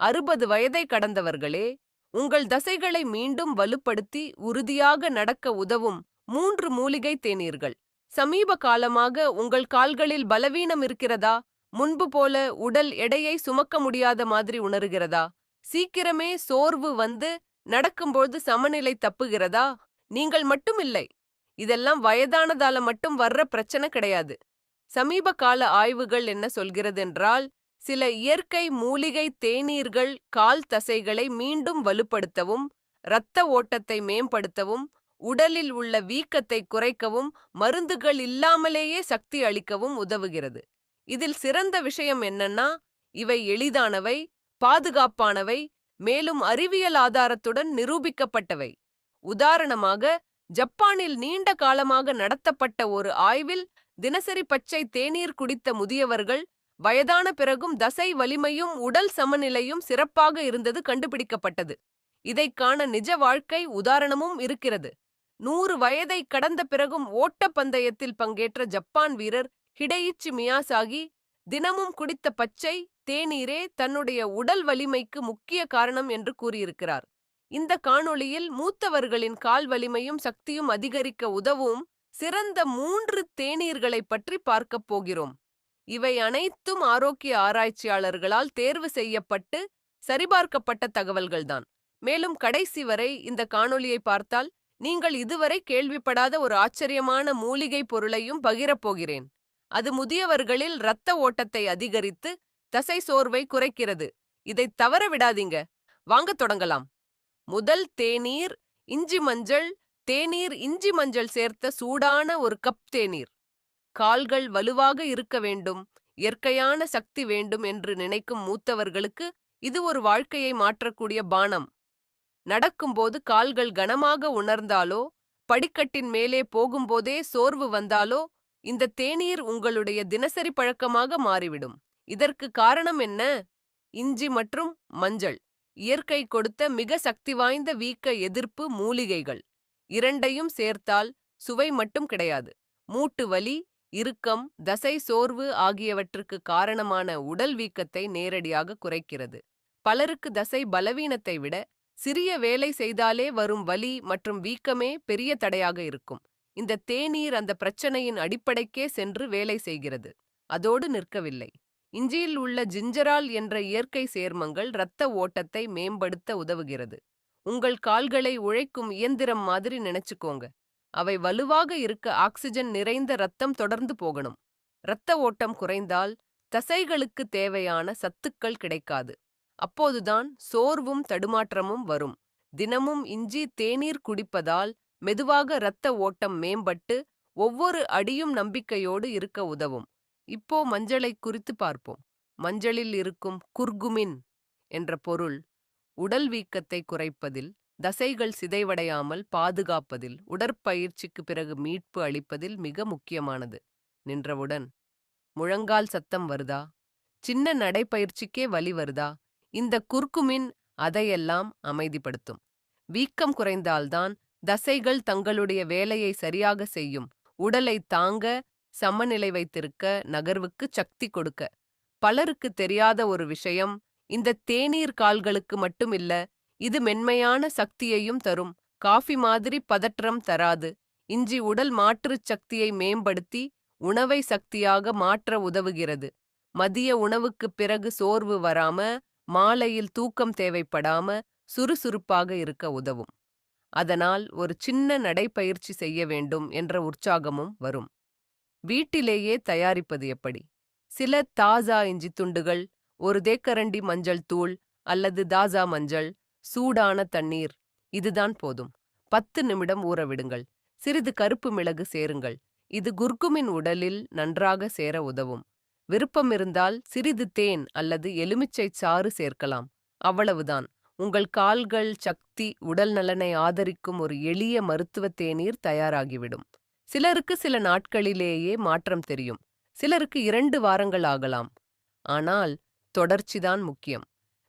அறுபது வயதை கடந்தவர்களே உங்கள் தசைகளை மீண்டும் வலுப்படுத்தி உறுதியாக நடக்க உதவும் மூன்று மூலிகை தேநீர்கள். சமீப காலமாக உங்கள் கால்களில் பலவீனம் இருக்கிறதா? முன்பு போல உடல் எடையை சுமக்க முடியாத மாதிரி உணர்கிறதா? சீக்கிரமே சோர்வு வந்து நடக்கும்போது சமநிலை தப்புகிறதா? நீங்கள் மட்டும் இல்லை இதெல்லாம் வயதானதால மட்டும் வர்ற பிரச்சனை கிடையாது. சமீப கால ஆய்வுகள் என்ன சொல்கிறது என்றால் சில இயற்கை மூலிகை தேநீர்கள் கால் தசைகளை மீண்டும் வலுப்படுத்தவும் இரத்த ஓட்டத்தை மேம்படுத்தவும் உடலில் உள்ள வீக்கத்தை குறைக்கவும் மருந்துகள் இல்லாமலேயே சக்தி அளிக்கவும் உதவுகிறது. இதில் சிறந்த விஷயம் என்னன்னா இவை எளிதானவை பாதுகாப்பானவை மேலும் அறிவியல் ஆதாரத்துடன் நிரூபிக்கப்பட்டவை. உதாரணமாக ஜப்பானில் நீண்ட காலமாக நடத்தப்பட்ட ஒரு ஆய்வில் தினசரி பச்சை தேநீர் குடித்த முதியவர்கள் வயதான பிறகும் தசை வலிமையும் உடல் சமநிலையும் சிறப்பாக இருந்தது கண்டுபிடிக்கப்பட்டது. இதைக் காண நிஜ வாழ்க்கை உதாரணமும் இருக்கிறது. நூறு வயதை கடந்த பிறகும் ஓட்டப்பந்தயத்தில் பங்கேற்ற ஜப்பான் வீரர் ஹிடையிச்சி மியாசாகி தினமும் குடித்த பச்சை தேநீரே தன்னுடைய உடல் வலிமைக்கு முக்கிய காரணம் என்று கூறியிருக்கிறார். இந்த காணொளியில் மூத்தவர்களின் கால் வலிமையும் சக்தியும் அதிகரிக்க உதவும் சிறந்த மூன்று தேநீர்களை பற்றி பார்க்கப் போகிறோம். இவை அனைத்தும் ஆரோக்கிய ஆராய்ச்சியாளர்களால் தேர்வு செய்யப்பட்டு சரிபார்க்கப்பட்ட தகவல்கள்தான். மேலும் கடைசி வரை இந்த காணொளியை பார்த்தால் நீங்கள் இதுவரை கேள்விப்படாத ஒரு ஆச்சரியமான மூலிகை பொருளையும் பகிரப்போகிறேன் அது முதியவர்களில் இரத்த ஓட்டத்தை அதிகரித்து தசை சோர்வை குறைக்கிறது. இதை தவற விடாதீங்க. வாங்க தொடங்கலாம். முதல் தேநீர் இஞ்சி மஞ்சள் தேநீர் இஞ்சி மஞ்சள் சேர்த்த சூடான ஒரு கப் தேநீர். கால்கள் வலுவாக இருக்க வேண்டும் இயற்கையான சக்தி வேண்டும் என்று நினைக்கும் மூத்தவர்களுக்கு இது ஒரு வாழ்க்கையை மாற்றக்கூடிய பானம். நடக்கும்போது கால்கள் கனமாக உணர்ந்தாலோ படிக்கட்டின் மேலே போகும்போதே சோர்வு வந்தாலோ இந்த தேநீர் உங்களுடைய தினசரி பழக்கமாக மாறிவிடும். இதற்கு காரணம் என்ன? இஞ்சி மற்றும் மஞ்சள் இயற்கை கொடுத்த மிக சக்தி வாய்ந்த வீக்க எதிர்ப்பு மூலிகைகள். இரண்டையும் சேர்த்தால் சுவை மட்டும் கிடையாது. மூட்டு வலி இறுக்கம் தசை சோர்வு ஆகியவற்றுக்கு காரணமான உடல் வீக்கத்தை நேரடியாக குறைக்கிறது. பலருக்கு தசை பலவீனத்தை விட சிறிய வேலை செய்தாலே வரும் வலி மற்றும் வீக்கமே பெரிய தடையாக இருக்கும். இந்த தேநீர் அந்த பிரச்சனையின் அடிப்படைக்கே சென்று வேலை செய்கிறது. அதோடு நிற்கவில்லை. இஞ்சியில் உள்ள ஜிஞ்சரால் என்ற இயற்கை சேர்மங்கள் இரத்த ஓட்டத்தை மேம்படுத்த உதவுகிறது. உங்கள் கால்களை உழைக்கும் இயந்திரம் மாதிரி நினைச்சுக்கோங்க. அவை வலுவாக இருக்க ஆக்சிஜன் நிறைந்த ரத்தம் தொடர்ந்து போகணும். இரத்த ஓட்டம் குறைந்தால் தசைகளுக்கு தேவையான சத்துக்கள் கிடைக்காது. அப்போதுதான் சோர்வும் தடுமாற்றமும் வரும். தினமும் இஞ்சி தேநீர் குடிப்பதால் மெதுவாக இரத்த ஓட்டம் மேம்பட்டு ஒவ்வொரு அடியும் நம்பிக்கையோடு இருக்க உதவும். இப்போ மஞ்சளை குறித்து பார்ப்போம். மஞ்சளில் இருக்கும் குர்குமின் என்ற பொருள் உடல் வீக்கத்தை குறைப்பதில் தசைகள் சிதைவடையாமல் பாதுகாப்பதில் உடற்பயிற்சிக்கு பிறகு மீட்பு அளிப்பதில் மிக முக்கியமானது. நின்றவுடன் முழங்கால் சத்தம் வருதா? சின்ன நடைப்பயிற்சிக்கே வலி வருதா? இந்த குர்குமின் அதையெல்லாம் அமைதிப்படுத்தும். வீக்கம் குறைந்தால்தான் தசைகள் தங்களுடைய வேலையை சரியாக செய்யும். உடலை தாங்க சமநிலை வைத்திருக்க நகர்வுக்கு சக்தி கொடுக்க. பலருக்கு தெரியாத ஒரு விஷயம் இந்த தேநீர் கால்களுக்கு மட்டுமில்ல இது மென்மையான சக்தியையும் தரும். காஃபி மாதிரி பதற்றம் தராது. இஞ்சி உடல் மாற்றுச் சக்தியை மேம்படுத்தி உணவை சக்தியாக மாற்ற உதவுகிறது. மதிய உணவுக்குப் பிறகு சோர்வு வராம மாலையில் தூக்கம் தேவைப்படாம சுறுசுறுப்பாக இருக்க உதவும். அதனால் ஒரு சின்ன நடைப்பயிற்சி செய்ய வேண்டும் என்ற உற்சாகமும் வரும். வீட்டிலேயே தயாரிப்பது எப்படி? சில தாசா இஞ்சி துண்டுகள் ஒரு தேக்கரண்டி மஞ்சள் தூள் அல்லது தாசா மஞ்சள் சூடான தண்ணீர். இதுதான் போதும். பத்து நிமிடம் ஊறவிடுங்கள் சிறிது கருப்பு மிளகு சேருங்கள். இது குர்குமின் உடலில் நன்றாக சேர உதவும். விருப்பமிருந்தால் சிறிது தேன் அல்லது எலுமிச்சை சாறு சேர்க்கலாம். அவ்வளவுதான். உங்கள் கால்கள் சக்தி உடல் நலனை ஆதரிக்கும் ஒரு எளிய மருத்துவ தேநீர் தயாராகிவிடும். சிலருக்கு சில நாட்களிலேயே மாற்றம் தெரியும். சிலருக்கு இரண்டு வாரங்கள் ஆகலாம். ஆனால் தொடர்ச்சிதான் முக்கியம்.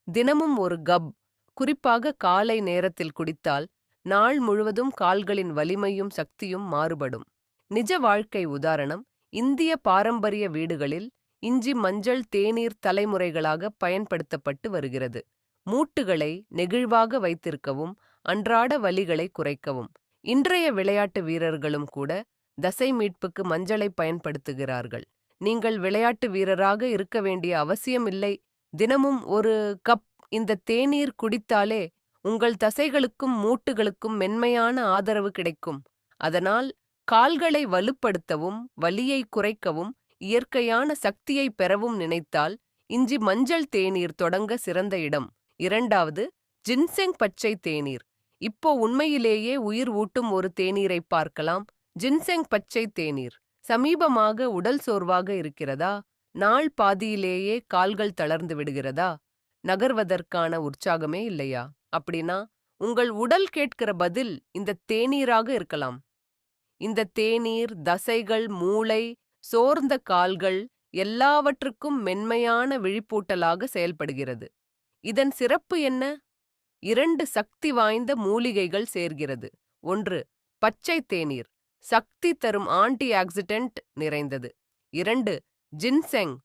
தினமும் ஒரு கப் குறிப்பாக காலை நேரத்தில் குடித்தால் நாள் முழுவதும் கால்களின் வலிமையும் சக்தியும் மாறுபடும். நிஜ வாழ்க்கை உதாரணம் இந்திய பாரம்பரிய வீடுகளில் இஞ்சி மஞ்சள் தேநீர் தலைமுறைகளாக பயன்படுத்தப்பட்டு வருகிறது. மூட்டுகளை நெகிழ்வாக வைத்திருக்கவும் அன்றாட வலிகளை குறைக்கவும். இன்றைய விளையாட்டு வீரர்களும் கூட தசை மீட்புக்கு மஞ்சளை பயன்படுத்துகிறார்கள். நீங்கள் விளையாட்டு வீரராக இருக்க வேண்டிய அவசியமில்லை. தினமும் ஒரு கப் இந்த தேநீர் குடித்தாலே உங்கள் தசைகளுக்கும் மூட்டுகளுக்கும் மென்மையான ஆதரவு கிடைக்கும். அதனால் கால்களை வலுப்படுத்தவும் வலியை குறைக்கவும் இயற்கையான சக்தியை பெறவும் நினைத்தால் இஞ்சி மஞ்சள் தேநீர் தொடங்க சிறந்த இடம். இரண்டாவது ஜின்செங் பச்சை தேநீர். இப்போ உண்மையிலேயே உயிர் ஊட்டும் ஒரு தேநீரை பார்க்கலாம். ஜின்செங் பச்சை தேநீர். சமீபமாக உடல் சோர்வாக இருக்கிறதா? நாள் பாதியிலேயே கால்கள் தளர்ந்து விடுகிறதா? நகர்வதற்கான உற்சாகமே இல்லையா? அப்படின்னா உங்கள் உடல் கேட்கிற பதில் இந்த தேநீராக இருக்கலாம். இந்த தேநீர் தசைகள் மூளை சோர்ந்த கால்கள் எல்லாவற்றுக்கும் மென்மையான விழிப்பூட்டலாக செயல்படுகிறது. இதன் சிறப்பு என்ன? இரண்டு சக்தி வாய்ந்த மூலிகைகள் சேர்கிறது. ஒன்று பச்சை தேநீர். சக்தி தரும் ஆன்டி ஆக்சிடென்ட் நிறைந்தது. இரண்டு ஜின்செங்.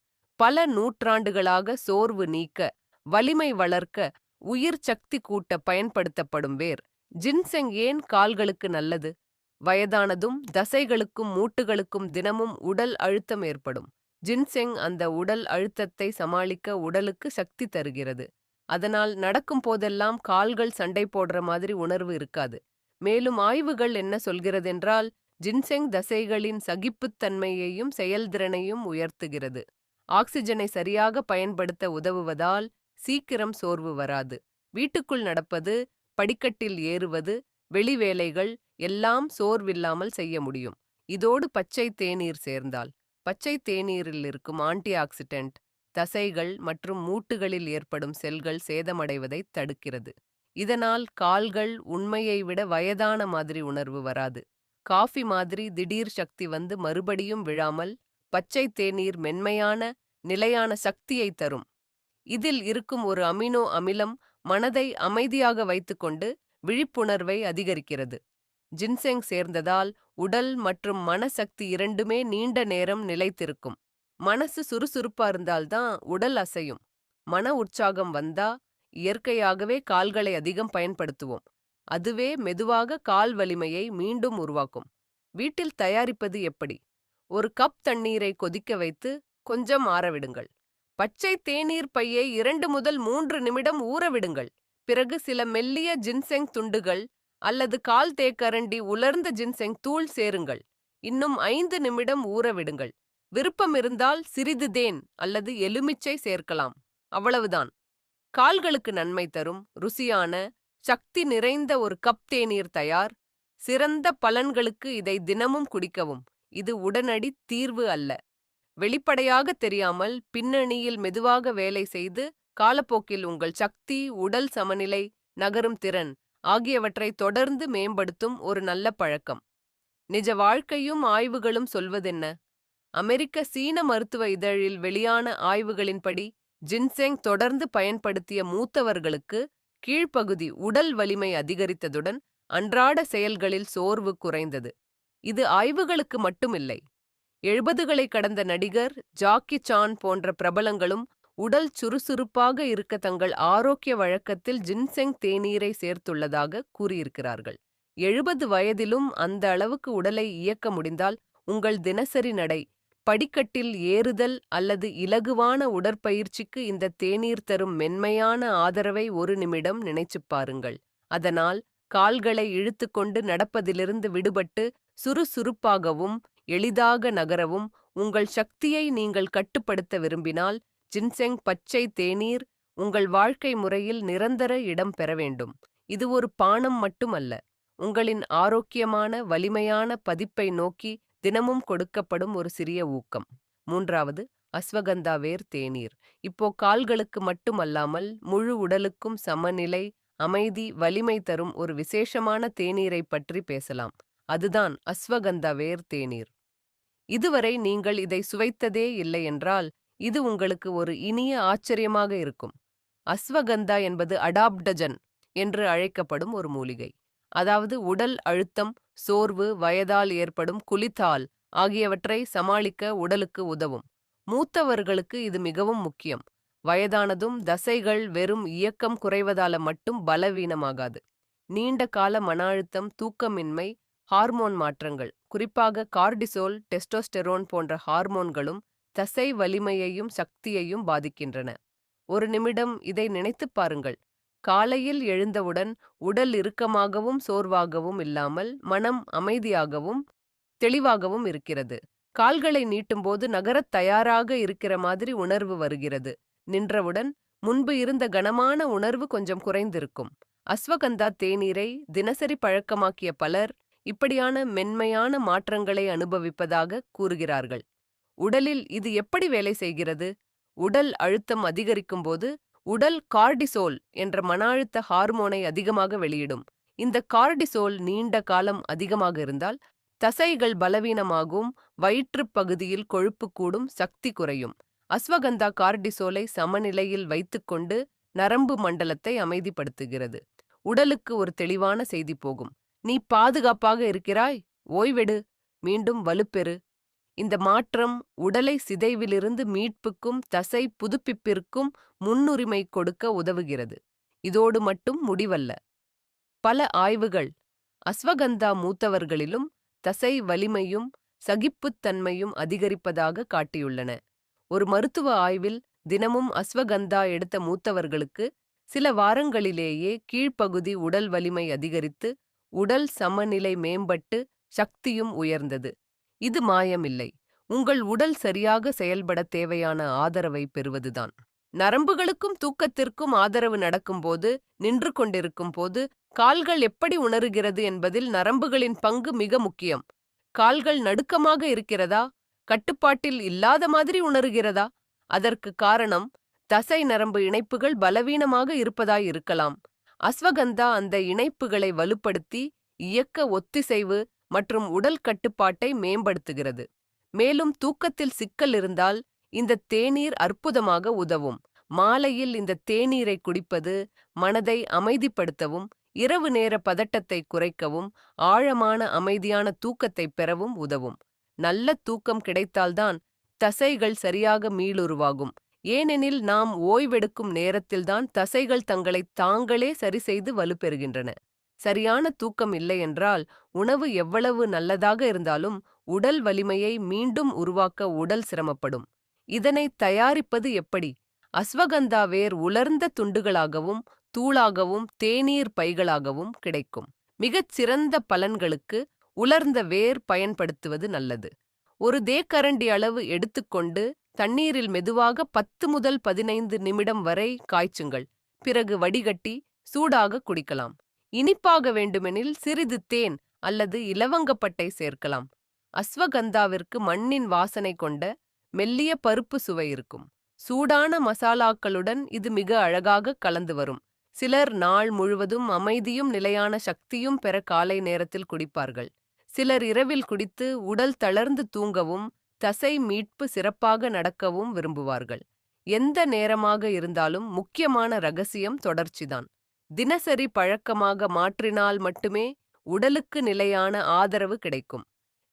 பல நூற்றாண்டுகளாக சோர்வு நீக்க வலிமை வளர்க்க உயிர் சக்தி கூட்ட பயன்படுத்தப்படும் வேர். ஜின்செங் ஏன் கால்களுக்கு நல்லது? வயதானதும் தசைகளுக்கும் மூட்டுகளுக்கும் தினமும் உடல் அழுத்தம் ஏற்படும். ஜின்செங் அந்த உடல் அழுத்தத்தை சமாளிக்க உடலுக்கு சக்தி தருகிறது. அதனால் நடக்கும் போதெல்லாம் கால்கள் சண்டை போடுற மாதிரி உணர்வு இருக்காது. மேலும் ஆய்வுகள் என்ன சொல்கிறதென்றால் ஜின்செங் தசைகளின் சகிப்புத்தன்மையையும் செயல்திறனையும் உயர்த்துகிறது. ஆக்சிஜனை சரியாக பயன்படுத்த உதவுவதால் சீக்கிரம் சோர்வு வராது. வீட்டுக்குள் நடப்பது படிக்கட்டில் ஏறுவது வெளி வேலைகள் எல்லாம் சோர்வில்லாமல் செய்ய முடியும். இதோடு பச்சை தேநீர் சேர்ந்தால். பச்சை தேநீரில் இருக்கும் ஆன்டி ஆக்சிடென்ட் தசைகள் மற்றும் மூட்டுகளில் ஏற்படும் செல்கள் சேதமடைவதை தடுக்கிறது. இதனால் கால்கள் உண்மையை விட வயதான மாதிரி உணர்வு வராது. காஃபி மாதிரி திடீர் சக்தி வந்து மறுபடியும் விழாமல் பச்சை தேநீர் மென்மையான நிலையான சக்தியை தரும். இதில் இருக்கும் ஒரு அமினோ அமிலம் மனதை அமைதியாக வைத்துக்கொண்டு விழிப்புணர்வை அதிகரிக்கிறது. ஜின்செங் சேர்ந்ததால் உடல் மற்றும் மனசக்தி இரண்டுமே நீண்ட நேரம் நிலைத்திருக்கும். மனசு சுறுசுறுப்பா இருந்தால்தான் உடல் அசையும். மன உற்சாகம் வந்தா இயற்கையாகவே கால்களை அதிகம் பயன்படுத்துவோம். அதுவே மெதுவாக கால் வலிமையை மீண்டும் உருவாக்கும். வீட்டில் தயாரிப்பது எப்படி? ஒரு கப் தண்ணீரை கொதிக்க வைத்து கொஞ்சம் ஆறவிடுங்கள் பச்சை தேநீர் பையை இரண்டு முதல் மூன்று நிமிடம் ஊறவிடுங்கள் பிறகு சில மெல்லிய ஜின்செங் துண்டுகள் அல்லது கால் தேக்கரண்டி உலர்ந்த ஜின்செங் தூள் சேருங்கள். இன்னும் ஐந்து நிமிடம் ஊறவிடுங்கள் விருப்பமிருந்தால் சிறிது தேன் அல்லது எலுமிச்சை சேர்க்கலாம். அவ்வளவுதான். கால்களுக்கு நன்மை தரும். ருசியான சக்தி நிறைந்த ஒரு கப் தேநீர் தயார். சிறந்த பலன்களுக்கு இதை தினமும் குடிக்கவும். இது உடனடி தீர்வு அல்ல. வெளிப்படையாக தெரியாமல் பின்னணியில் மெதுவாக வேலை செய்து காலப்போக்கில் உங்கள் சக்தி உடல் சமநிலை நகரும் திறன் ஆகியவற்றை தொடர்ந்து மேம்படுத்தும் ஒரு நல்ல பழக்கம். நிஜ வாழ்க்கையும் ஆய்வுகளும் சொல்வதென்ன? அமெரிக்க சீன மருத்துவ இதழில் வெளியான ஆய்வுகளின்படி ஜின்செங் தொடர்ந்து பயன்படுத்திய மூத்தவர்களுக்கு கீழ்ப்பகுதி உடல் வலிமை அதிகரித்ததுடன் அன்றாட செயல்களில் சோர்வு குறைந்தது. இது ஆய்வுகளுக்கு மட்டுமில்லை. எழுபதுகளை கடந்த நடிகர் ஜாக்கி சான் போன்ற பிரபலங்களும் உடல் சுறுசுறுப்பாக இருக்க தங்கள் ஆரோக்கிய வழக்கத்தில் ஜின்செங் தேநீரை சேர்த்துள்ளதாக கூறியிருக்கிறார்கள். எழுபது வயதிலும் அந்த அளவுக்கு உடலை இயக்க முடிந்தால் உங்கள் தினசரி நடை படிக்கட்டில் ஏறுதல் அல்லது இலகுவான உடற்பயிற்சிக்கு இந்த தேநீர் தரும் மென்மையான ஆதரவை ஒரு நிமிடம் நினைச்சுப் பாருங்கள். அதனால் கால்களை இழுத்துக்கொண்டு நடப்பதிலிருந்து விடுபட்டு சுறுசுறுப்பாகவும் எளிதாக நகரவும் உங்கள் சக்தியை நீங்கள் கட்டுப்படுத்த விரும்பினால் ஜின்செங் பச்சை தேநீர் உங்கள் வாழ்க்கை முறையில் நிரந்தர இடம் பெற வேண்டும். இது ஒரு பானம் மட்டுமல்ல உங்களின் ஆரோக்கியமான வலிமையான பதிப்பை நோக்கி தினமும் கொடுக்கப்படும் ஒரு சிறிய ஊக்கம். மூன்றாவது அஸ்வகந்தா வேர் தேநீர். இப்போ கால்களுக்கு மட்டுமல்லாமல் முழு உடலுக்கும் சமநிலை அமைதி வலிமை தரும் ஒரு விசேஷமான தேநீரை பற்றி பேசலாம். அதுதான் அஸ்வகந்தா வேர் தேநீர். இதுவரை நீங்கள் இதை சுவைத்ததே இல்லையென்றால் இது உங்களுக்கு ஒரு இனிய ஆச்சரியமாக இருக்கும். அஸ்வகந்தா என்பது அடாப்டஜன் என்று அழைக்கப்படும் ஒரு மூலிகை. அதாவது உடல் அழுத்தம் சோர்வு வயதால் ஏற்படும் குளித்தால் ஆகியவற்றை சமாளிக்க உடலுக்கு உதவும். மூத்தவர்களுக்கு இது மிகவும் முக்கியம். வயதானதும் தசைகள் வெறும் இயக்கம் குறைவதால மட்டும் பலவீனமாகாது. நீண்ட கால மன அழுத்தம் தூக்கமின்மை ஹார்மோன் மாற்றங்கள் குறிப்பாக கார்டிசோல் டெஸ்டோஸ்டெரோன் போன்ற ஹார்மோன்களும் தசை வலிமையையும் சக்தியையும் பாதிக்கின்றன. ஒரு நிமிடம் இதை நினைத்துப் பாருங்கள். காலையில் எழுந்தவுடன் உடல் இறுக்கமாகவும் சோர்வாகவும் இல்லாமல் மனம் அமைதியாகவும் தெளிவாகவும் இருக்கிறது. கால்களை நீட்டும்போது நகரத் தயாராக இருக்கிற மாதிரி உணர்வு வருகிறது. நின்றவுடன் முன்பு இருந்த கனமான உணர்வு கொஞ்சம் குறைந்திருக்கும். அஸ்வகந்தா தேநீரை தினசரி பழக்கமாக்கிய பலர் இப்படியான மென்மையான மாற்றங்களை அனுபவிப்பதாக கூறுகிறார்கள். உடலில் இது எப்படி வேலை செய்கிறது? உடல் அழுத்தம் அதிகரிக்கும்போது உடல் கார்டிசோல் என்ற மன அழுத்த ஹார்மோனை அதிகமாக வெளியிடும். இந்த கார்டிசோல் நீண்ட காலம் அதிகமாக இருந்தால் தசைகள் பலவீனமாகும் வயிற்றுப் பகுதியில் கொழுப்பு கூடும் சக்தி குறையும். அஸ்வகந்தா கார்டிசோலை சமநிலையில் வைத்துக்கொண்டு நரம்பு மண்டலத்தை அமைதிப்படுத்துகிறது. உடலுக்கு ஒரு தெளிவான செய்தி போகும். நீ பாதுகாப்பாக இருக்கிறாய்? ஓய்வெடு. மீண்டும் வலுப்பெறு. இந்த மாற்றம் உடலை சிதைவிலிருந்து மீட்புக்கும் தசை புதுப்பிப்பிற்கும் முன்னுரிமை கொடுக்க உதவுகிறது. இதோடு மட்டும் முடிவல்ல. பல ஆய்வுகள். அஸ்வகந்தா மூத்தவர்களிலும் தசை வலிமையும் சகிப்புத்தன்மையும் அதிகரிப்பதாக காட்டியுள்ளன. ஒரு மருத்துவ ஆய்வில் தினமும் அஸ்வகந்தா எடுத்த மூத்தவர்களுக்கு சில வாரங்களிலேயே கீழ்ப்பகுதி உடல் வலிமை அதிகரித்து உடல் சமநிலை மேம்பட்டு சக்தியும் உயர்ந்தது. இது மாயமில்லை. உங்கள் உடல் சரியாக செயல்பட தேவையான ஆதரவை பெறுவதுதான். நரம்புகளுக்கும் தூக்கத்திற்கும் ஆதரவு நடக்கும்போது நின்று கொண்டிருக்கும் போது கால்கள் எப்படி உணருகிறது என்பதில் நரம்புகளின் பங்கு மிக முக்கியம். கால்கள் நடுக்கமாக இருக்கிறதா? கட்டுப்பாட்டில் இல்லாத மாதிரி உணர்கிறதா? அதற்கு காரணம் தசை நரம்பு இணைப்புகள் பலவீனமாக இருப்பதாய் இருக்கலாம். அஸ்வகந்தா அந்த இணைப்புகளை வலுப்படுத்தி இயக்க ஒத்திசைவு மற்றும் உடல் கட்டுப்பாட்டை மேம்படுத்துகிறது. மேலும் தூக்கத்தில் சிக்கல் இருந்தால் இந்த தேநீர் அற்புதமாக உதவும். மாலையில் இந்த தேநீரை குடிப்பது மனதை அமைதிப்படுத்தவும் இரவு நேர பதட்டத்தை குறைக்கவும் ஆழமான அமைதியான தூக்கத்தை பெறவும் உதவும். நல்ல தூக்கம் கிடைத்தால்தான் தசைகள் சரியாக மீளுருவாகும். ஏனெனில் நாம் ஓய்வெடுக்கும் நேரத்தில்தான் தசைகள் தங்களை தாங்களே சரிசெய்து வலுப்பெறுகின்றன. சரியான தூக்கம் இல்லையென்றால் உணவு எவ்வளவு நல்லதாக இருந்தாலும் உடல் வலிமையை மீண்டும் உருவாக்க உடல் சிரமப்படும். இதனை தயாரிப்பது எப்படி? அஸ்வகந்தா வேர் உலர்ந்த துண்டுகளாகவும் தூளாகவும் தேநீர் பைகளாகவும் கிடைக்கும். மிகச் சிறந்த பலன்களுக்கு உலர்ந்த வேர் பயன்படுத்துவது நல்லது. ஒரு தேக்கரண்டி அளவு எடுத்துக்கொண்டு தண்ணீரில் மெதுவாக பத்து முதல் பதினைந்து நிமிடம் வரை காய்ச்சுங்கள். பிறகு வடிகட்டி சூடாக குடிக்கலாம். இனிப்பாக வேண்டுமெனில் சிறிது தேன் அல்லது இலவங்கப்பட்டை சேர்க்கலாம். அஸ்வகந்தாவிற்கு மண்ணின் வாசனை கொண்ட மெல்லிய பருப்பு சுவை இருக்கும். சூடான மசாலாக்களுடன் இது மிக அழகாக கலந்து வரும். சிலர் நாள் முழுவதும் அமைதியும் நிலையான சக்தியும் பெற காலை நேரத்தில் குடிப்பார்கள். சிலர் இரவில் குடித்து உடல் தளர்ந்து தூங்கவும் தசை மீட்பு சிறப்பாக நடக்கவும் விரும்புவார்கள். எந்த நேரமாக இருந்தாலும் முக்கியமான ரகசியம் தொடர்ச்சிதான். தினசரி பழக்கமாக மாற்றினால் மட்டுமே உடலுக்கு நிலையான ஆதரவு கிடைக்கும்.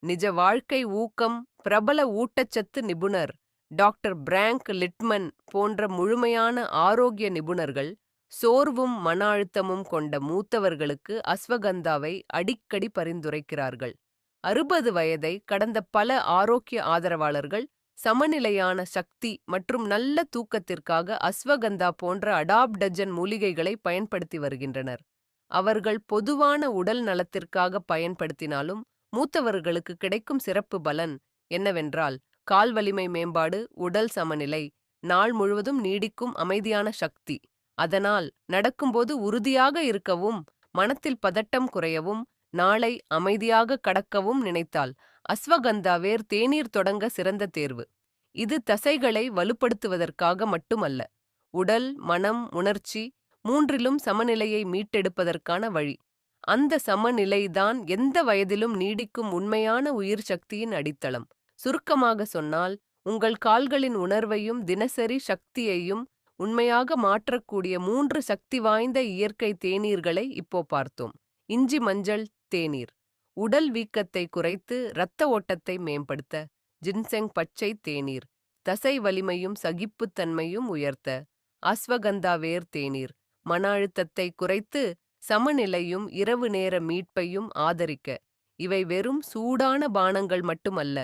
நிஜ வாழ்க்கை ஊக்கம் பிரபல ஊட்டச்சத்து நிபுணர் டாக்டர் பிராங்க் லிட்மன் போன்ற முழுமையான ஆரோக்கிய நிபுணர்கள் சோர்வும் மன அழுத்தமும் கொண்ட மூத்தவர்களுக்கு அஸ்வகந்தாவை அடிக்கடி பரிந்துரைக்கிறார்கள். அறுபது வயதை கடந்த பல ஆரோக்கிய ஆதரவாளர்கள் சமநிலையான சக்தி மற்றும் நல்ல தூக்கத்திற்காக அஸ்வகந்தா போன்ற அடாப்டஜன் மூலிகைகளை பயன்படுத்தி வருகின்றனர். அவர்கள் பொதுவான உடல் நலத்திற்காக பயன்படுத்தினாலும் மூத்தவர்களுக்கு கிடைக்கும் சிறப்பு பலன் என்னவென்றால் கால் வலிமை மேம்பாடு உடல் சமநிலை நாள் முழுவதும் நீடிக்கும் அமைதியான சக்தி. அதனால் நடக்கும்போது உறுதியாக இருக்கவும் மனத்தில் பதட்டம் குறையவும் நாளை அமைதியாக கடக்கவும் நினைத்தால் அஸ்வகந்தா வேர் தேநீர் தொடங்க சிறந்த தேர்வு. இது தசைகளை வலுப்படுத்துவதற்காக மட்டுமல்ல உடல் மனம் உணர்ச்சி மூன்றிலும் சமநிலையை மீட்டெடுப்பதற்கான வழி. அந்த சமநிலைதான் எந்த வயதிலும் நீடிக்கும் உண்மையான உயிர் சக்தியின் அடித்தளம். சுருக்கமாக சொன்னால் உங்கள் கால்களின் உணர்வையும் தினசரி சக்தியையும் உண்மையாக மாற்றக்கூடிய மூன்று சக்தி வாய்ந்த இயற்கை தேநீர்களை இப்போ பார்த்தோம். இஞ்சி மஞ்சள் தேநீர். உடல் வீக்கத்தை குறைத்து இரத்த ஓட்டத்தை மேம்படுத்த ஜின்செங் பச்சை தேநீர். தசை வலிமையும் சகிப்புத்தன்மையும் உயர்த்த அஸ்வகந்தா வேர் தேநீர். மன அழுத்தத்தை குறைத்து சமநிலையும் இரவு நேர மீட்பையும் ஆதரிக்க. இவை வெறும் சூடான பானங்கள் மட்டுமல்ல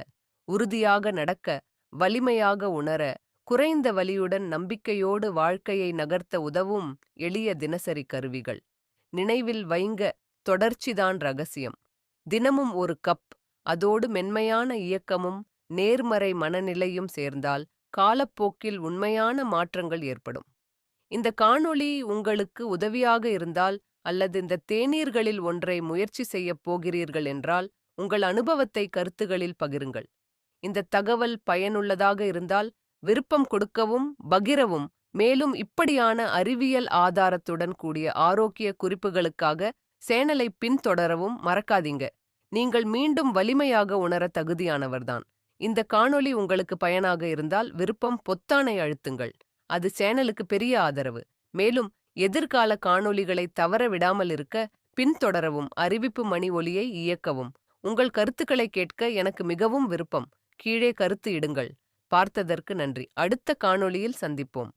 உறுதியாக நடக்க வலிமையாக உணர குறைந்த வலியுடன் நம்பிக்கையோடு வாழ்க்கையை நகர்த்த உதவும் எளிய தினசரி கருவிகள். நினைவில் வைங்க தொடர்ச்சிதான் ரகசியம். தினமும் ஒரு கப் அதோடு மென்மையான இயக்கமும் நேர்மறை மனநிலையும் சேர்ந்தால் காலப்போக்கில் உண்மையான மாற்றங்கள் ஏற்படும். இந்த காணொளி உங்களுக்கு உதவியாக இருந்தால் அல்லது இந்த தேநீர்களில் ஒன்றை முயற்சி செய்யப் போகிறீர்கள் என்றால் உங்கள் அனுபவத்தை கருத்துகளில் பகிருங்கள். இந்த தகவல் பயனுள்ளதாக இருந்தால் விருப்பம் கொடுக்கவும் பகிரவும் மேலும் இப்படியான அறிவியல் ஆதாரத்துடன் கூடிய ஆரோக்கிய குறிப்புகளுக்காக சேனலை பின்தொடரவும் மறக்காதீங்க. நீங்கள் மீண்டும் வலிமையாக உணர தகுதியானவர்தான். இந்த காணொளி உங்களுக்கு பயனாக இருந்தால் விருப்பம் பொத்தானை அழுத்துங்கள். அது சேனலுக்கு பெரிய ஆதரவு. மேலும் எதிர்கால காணொளிகளை தவற விடாமல் இருக்க பின்தொடரவும் அறிவிப்பு மணி ஒலியை இயக்கவும். உங்கள் கருத்துக்களை கேட்க எனக்கு மிகவும் விருப்பம். கீழே கருத்து இடுங்கள். பார்த்ததற்கு நன்றி. அடுத்த காணொளியில் சந்திப்போம்.